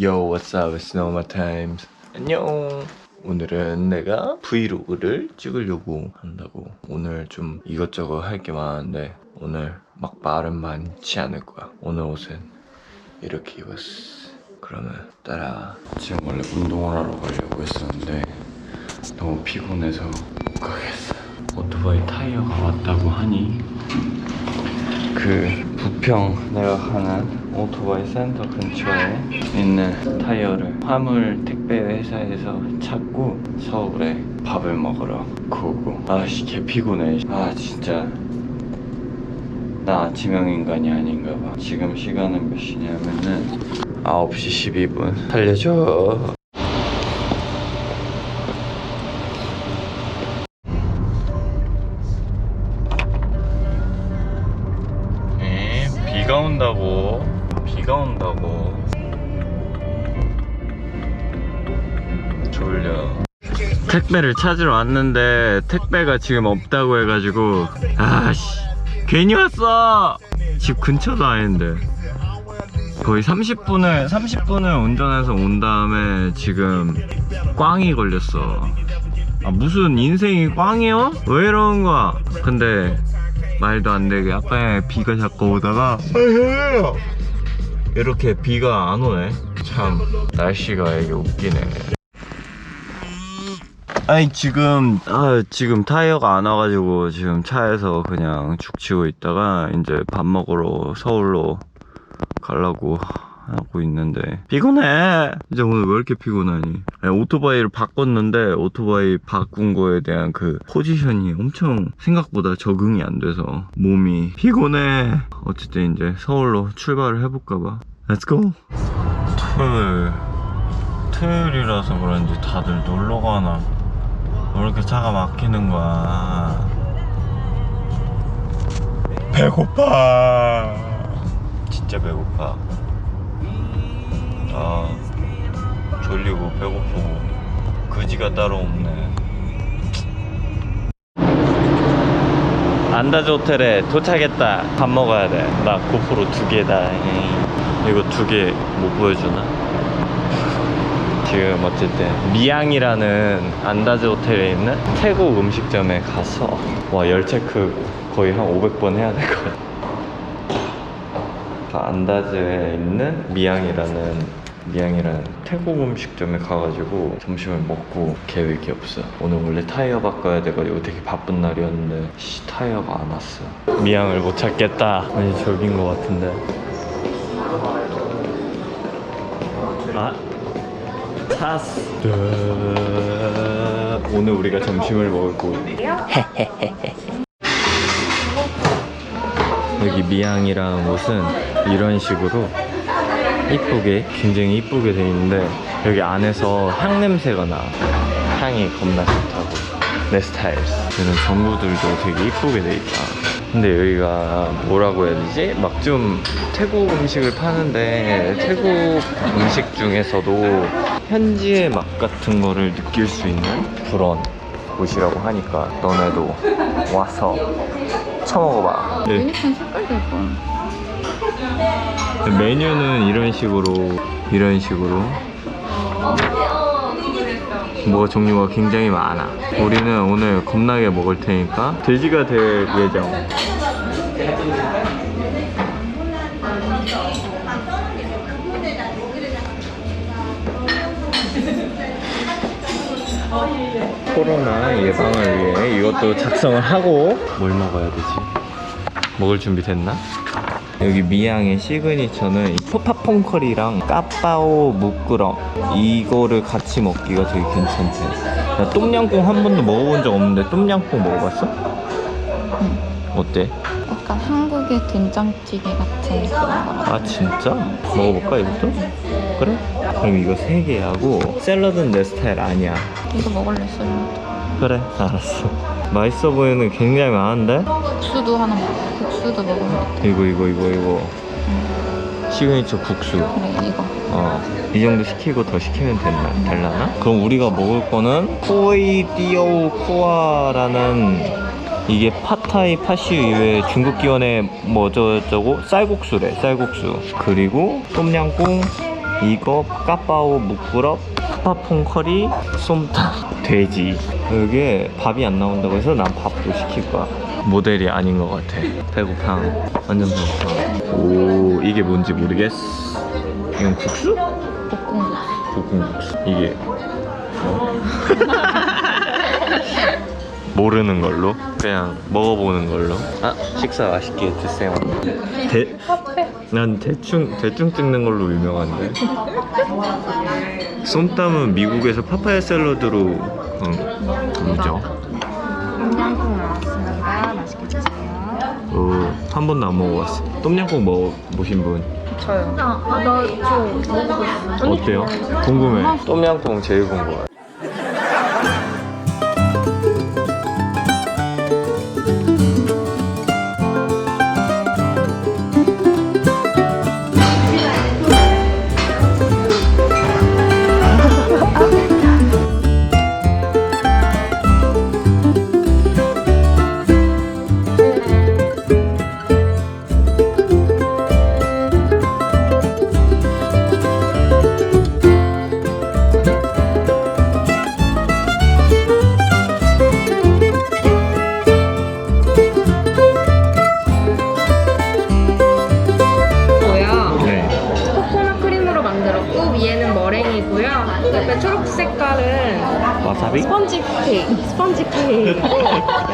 Yo, what's up? It's Noma Times. 안녕. 오늘은 내가 브이로그를 찍으려고 한다고. 오늘 좀 이것저것 할 게 많은데 오늘 막 말은 많지 않을 거야. 오늘 옷은 이렇게 입었어. 그러면 따라. 지금 원래 운동을 하러 가려고 했었는데 너무 피곤해서 못 가겠어. 오토바이 타이어가 왔다고 하니 그 부평 내가 가는 오토바이 센터 근처에 있는 타이어를 화물 택배 회사에서 찾고 서울에 밥을 먹으러 가고. 아씨 개 피곤해. 아 진짜. 나 아침형 인간이 아닌가 봐. 지금 시간은 몇 시냐면은 9시 12분. 살려줘 졸려. 택배를 찾으러 왔는데 택배가 지금 없다고 해가지고 아씨. 괜히 왔어! 집 근처도 아닌데. 거의 30분을 30분을 운전해서 온 다음에 지금 꽝이 걸렸어. 아 무슨 인생이 꽝이요? 왜 이러는 거야? 근데 말도 안 되게 아까 비가 자꾸 오다가 이렇게 비가 안 오네. 참 날씨가 이게 웃기네 아니 지금 아 지금 타이어가 안 와가지고 지금 차에서 그냥 죽치고 있다가 이제 밥 먹으러 서울로 가려고 하고 있는데. 피곤해. 이제 오늘 왜 이렇게 피곤하니? 아니, 오토바이를 바꿨는데 오토바이 바꾼 거에 대한 그 포지션이 엄청 생각보다 적응이 안 돼서 몸이 피곤해. 어쨌든 이제 서울로 출발을 해볼까봐. Let's 토요일 토요일이라서 그런지 다들 놀러 가나 왜 이렇게 차가 막히는 거야? 배고파. 진짜 배고파. 아 졸리고 배고프고 그지가 따로 없네. 안다즈 호텔에 도착했다. 밥 먹어야 돼나 고프로 두 개다. 이거 두 개 못 보여주나? 지금 어쨌든 미양이라는 안다즈 호텔에 있는 태국 음식점에 가서 와 열 체크 거의 한 500번 해야 될 것 같아. 안다즈에 있는 미양이라는 미양이라는 태국 음식점에 가가지고 점심을 먹고 계획이 없어. 오늘 원래 타이어 바꿔야 돼가지고 되게 바쁜 날이었는데 씨, 타이어가 안 왔어. 미양을 못 찾겠다. 아니 저긴 것 같은데. 아 찾았어 오늘 우리가 점심을 먹을 곳. 여기 미양이라는 곳은 이런 식으로 이쁘게 굉장히 이쁘게 돼 있는데 여기 안에서 향 냄새가 나 향이 겁나 좋다고. 내 스타일 이런 전구들도 되게 이쁘게 돼 있다 근데 여기가 뭐라고 해야 되지? 막 좀 태국 음식을 파는데 태국 음식 중에서도 현지의 맛 같은 거를 느낄 수 있는 그런 곳이라고 하니까 너네도 와서 처먹어봐 네. 유니콘 색깔도 예뻐. 메뉴는 이런 식으로 이런 식으로 뭐 종류가 굉장히 많아 우리는 오늘 겁나게 먹을 테니까 돼지가 될 예정 코로나 예방을 위해 이것도 작성을 하고 뭘 먹어야 되지? 먹을 준비 됐나? 여기 미양의 시그니처는 이 포파퐁 커리랑 까빠오 무끄럼 이거를 같이 먹기가 되게 괜찮대 나 똠양꿍 한 번도 먹어본 적 없는데 똠양꿍 먹어봤어? 어때? 약간 한국의 된장찌개 거라. 아 진짜? 먹어볼까 이것도? 그래? 그럼 이거 세개 하고 샐러드는 내 스타일 아니야 이거 먹을래 샐러드. 그래 알았어 맛있어 보이는 게 굉장히 많은데? 국수도 하나 먹어. 국수도 먹으면 돼. 이거 이거 이거 이거. 시그니처 국수. 그래 이거. 어, 이 정도 시키고 더 시키면 되나, 될라나? 그럼 우리가 먹을 거는 코이디오 코아라는 이게 팟타이 파슈 이외에 중국 기원의 뭐 저저고 쌀국수래 쌀국수. 그리고 똠양꿍 이거 까빠오 묵부럽 파퐁 커리 솜탕 돼지. 여기에 밥이 안 나온다고 해서 난 밥도 시킬 거야 모델이 아닌 것 같아. 배고파. 완전 배고파. 오 이게 뭔지 모르겠어. 이건 국수? 볶음. 볶음국수. 이게. 뭐? 모르는 걸로? 그냥 먹어보는 걸로? 아 식사 맛있게 드세요. 대, 난 대충 대충 찍는 걸로 유명한데. 솜땀은 미국에서 파파야 샐러드로 음, 유죠? 똠양꿍 나왔 습니다. 맛있게 드세요. 어, 한 번도 안 먹어봤어 똠양꿍 먹어보신 분 저요. 아, 나저 먹어봤어. 어때요? 궁금해 똠양꿍 제일 궁금해 스펀지 케이크. 스펀지 케이크.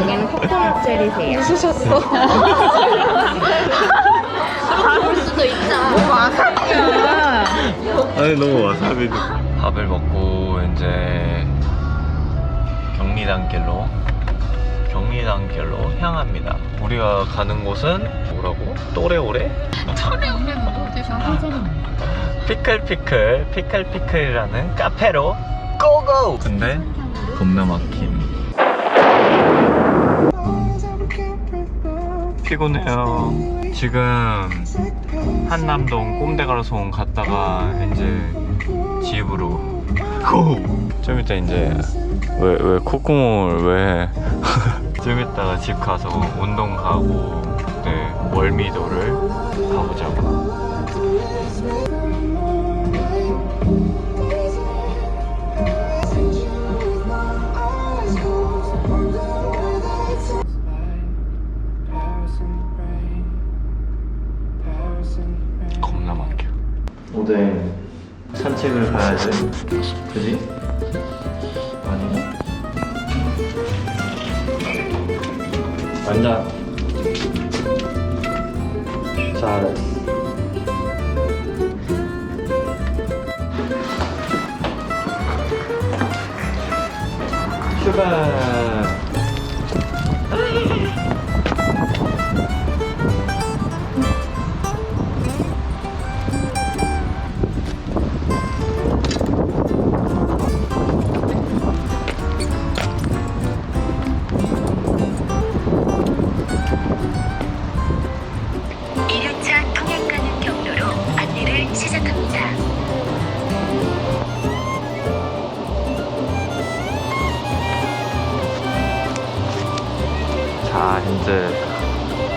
여기는 코코넛 젤이세요. 웃으셨어. 볼 수도 있잖아. 아니 너무 와사비 밥을 먹고 이제 경리단길로 경리단길로 향합니다 우리가 가는 곳은 뭐라고? 또래오래? 피클피클 피클피클이라는 카페로 고고! 근데 겁나 막힘. 피곤해요. 지금 한남동 꼼데가라송 갔다가 이제 집으로. 고! 좀 이따 이제 왜, 왜 콧구멍을 왜? 좀 이따가 집 가서 운동 가고 네, 월미도를 가보자고 책을 가야지 그지? 아니야? 앉아 잘했어 출발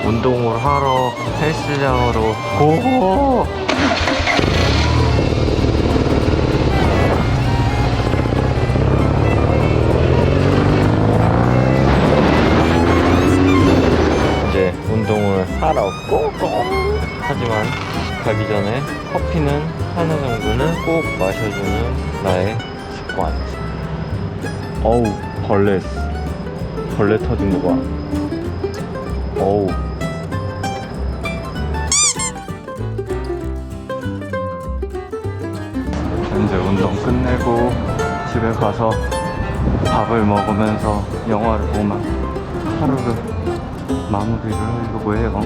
운동을 하러 헬스장으로 고고 이제 운동을 하러 고고 하지만 가기 전에 커피는 하나 정도는 꼭 마셔주는 나의 습관 어우 벌레 벌레 터진 거 봐. 어우. 끝내고 집에 가서 밥을 먹으면서 영화를 보면 하루를 마무리를 하려고 해요.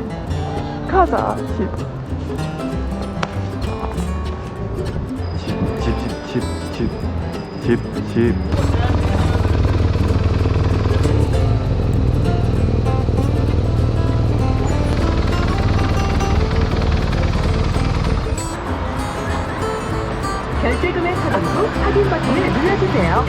가자, 집. 집, 집, 집, 집, 집, 집, 집. 확인 후 확인 버튼을 눌러주세요.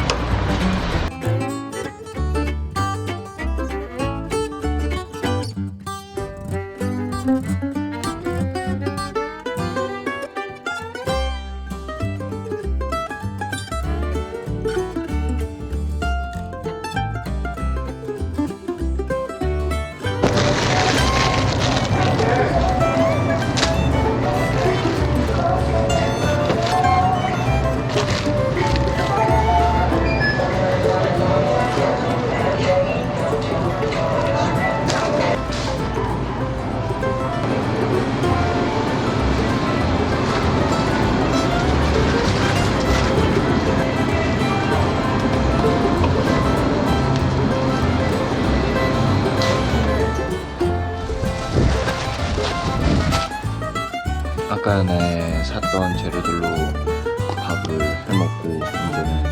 전에 샀던 재료들로 밥을 해먹고 이제는